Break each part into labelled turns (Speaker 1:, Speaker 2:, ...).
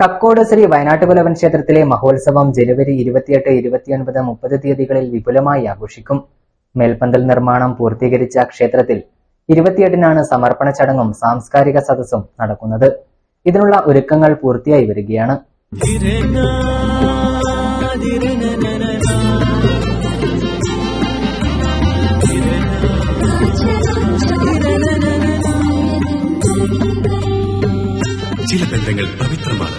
Speaker 1: കക്കോട് ശ്രീ വയനാട്ടുകുലവൻ ക്ഷേത്രത്തിലെ മഹോത്സവം ജനുവരി ഇരുപത്തിയെട്ട് ഇരുപത്തിയൊൻപത് മുപ്പത് തീയതികളിൽ വിപുലമായി ആഘോഷിക്കും. മേൽപ്പന്തൽ നിർമ്മാണം പൂർത്തീകരിച്ച ക്ഷേത്രത്തിൽ ഇരുപത്തിയെട്ടിനാണ് സമർപ്പണ ചടങ്ങും സാംസ്കാരിക സദസ്സും നടക്കുന്നത്. ഇതിനുള്ള ഒരുക്കങ്ങൾ പൂർത്തിയായി വരികയാണ്.
Speaker 2: ചില ബന്ധങ്ങൾ പവിത്രമാണ്.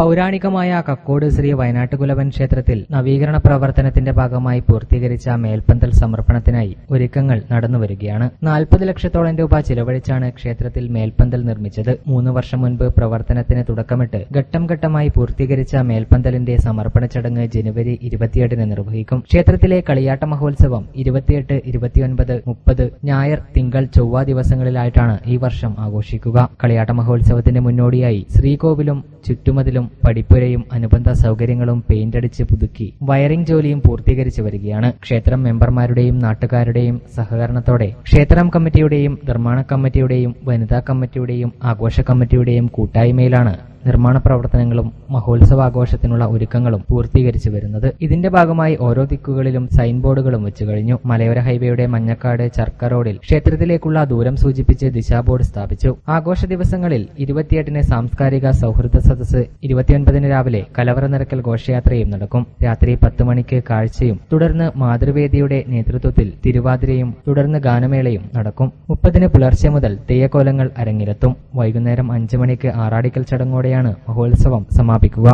Speaker 1: പൗരാണികമായ കക്കോട് ശ്രീ വയനാട്ടുകുലവൻ ക്ഷേത്രത്തിൽ നവീകരണ പ്രവർത്തനത്തിന്റെ ഭാഗമായി പൂർത്തീകരിച്ച മേൽപ്പന്തൽ സമർപ്പണത്തിനായി ഒരുക്കങ്ങൾ നടന്നുവരികയാണ്. നാൽപ്പത് ലക്ഷത്തോളം രൂപ ചിലവഴിച്ചാണ് ക്ഷേത്രത്തിൽ മേൽപ്പന്തൽ നിർമ്മിച്ചത്. മൂന്ന് വർഷം മുൻപ് പ്രവർത്തനത്തിന് തുടക്കമിട്ട് ഘട്ടം ഘട്ടമായി പൂർത്തീകരിച്ച മേൽപ്പന്തലിന്റെ സമർപ്പണ ചടങ്ങ് ജനുവരി ഇരുപത്തിയെട്ടിന് നിർവഹിക്കും. ക്ഷേത്രത്തിലെ കളിയാട്ട മഹോത്സവം ഇരുപത്തിയെട്ട് ഇരുപത്തിയൊൻപത് മുപ്പത് ഞായർ തിങ്കൾ ചൊവ്വ ദിവസങ്ങളിലായിട്ടാണ് ഈ വർഷം ആഘോഷിക്കുക. കളിയാട്ട മഹോത്സവത്തിന്റെ മുന്നോടിയായി ശ്രീകോവിലും ചുറ്റുമതിലും പടിപ്പുരയും അനുബന്ധ സൗകര്യങ്ങളും പെയിന്റ് അടിച്ച് പുതുക്കി വയറിംഗ് ജോലിയും പൂർത്തീകരിച്ചു വരികയാണ്. ക്ഷേത്രം മെമ്പർമാരുടെയും നാട്ടുകാരുടെയും സഹകരണത്തോടെ ക്ഷേത്രം കമ്മിറ്റിയുടെയും നിർമ്മാണ കമ്മിറ്റിയുടെയും വനിതാ കമ്മിറ്റിയുടെയും ആഘോഷ കമ്മിറ്റിയുടെയും കൂട്ടായ്മയിലാണ് നിർമ്മാണ പ്രവർത്തനങ്ങളും മഹോത്സവാഘോഷത്തിനുള്ള ഒരുക്കങ്ങളും പൂർത്തീകരിച്ചു വരുന്നത് ഇതിന്റെ ഭാഗമായി ഓരോ ദിക്കുകളിലും സൈൻ ബോർഡുകളും വെച്ചു കഴിഞ്ഞു. മലയോര ഹൈവേയുടെ മഞ്ഞക്കാട് ചർക്ക റോഡിൽ ക്ഷേത്രത്തിലേക്കുള്ള ദൂരം സൂചിപ്പിച്ച് ദിശാബോർഡ് സ്ഥാപിച്ചു. ആഘോഷ ദിവസങ്ങളിൽ ഇരുപത്തിയെട്ടിന് സാംസ്കാരിക സൗഹൃദ സദസ്സ് ഇരുപത്തിയൊൻപതിന് രാവിലെ കലവറ നിരക്കൽ ഘോഷയാത്രയും നടക്കും. രാത്രി പത്ത് മണിക്ക് കാഴ്ചയും തുടർന്ന് മാതൃവേദിയുടെ നേതൃത്വത്തിൽ തിരുവാതിരയും തുടർന്ന് ഗാനമേളയും നടക്കും. മുപ്പതിന് പുലർച്ചെ മുതൽ തെയ്യക്കോലങ്ങൾ അരങ്ങിലെത്തും വൈകുന്നേരം അഞ്ചു മണിക്ക് ആറാടിക്കൽ ചടങ്ങോടെയാണ് മഹോത്സവം സമാപിക്കുക.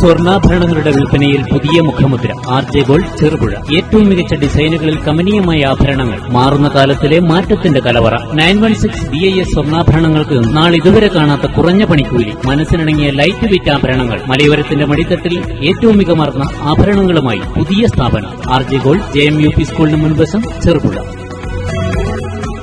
Speaker 3: സ്വർണാഭരണങ്ങളുടെ വിൽപ്പനയിൽ പുതിയ മുഖമുദ്ര ആർ ജെ ഗോൾഡ് ചെറുപുഴ. ഏറ്റവും മികച്ച ഡിസൈനുകളിൽ കമനീയമായ ആഭരണങ്ങൾ. മാറുന്ന കാലത്തിലെ മാറ്റത്തിന്റെ കലവറ. Nine one six B I S സ്വർണാഭരണങ്ങൾക്ക് നാളിതുവരെ കാണാത്ത കുറഞ്ഞ പണിക്കൂലി. മനസ്സിനിണങ്ങിയ ലൈറ്റ് വെയിറ്റ് ആഭരണങ്ങൾ. മലയോരത്തിന്റെ മടിത്തട്ടിൽ ഏറ്റവും മികമാർന്ന ആഭരണങ്ങളുമായി പുതിയ സ്ഥാപനം. R J gold J M U P സ്കൂളിന് മുൻവശം ചെറുപുഴ.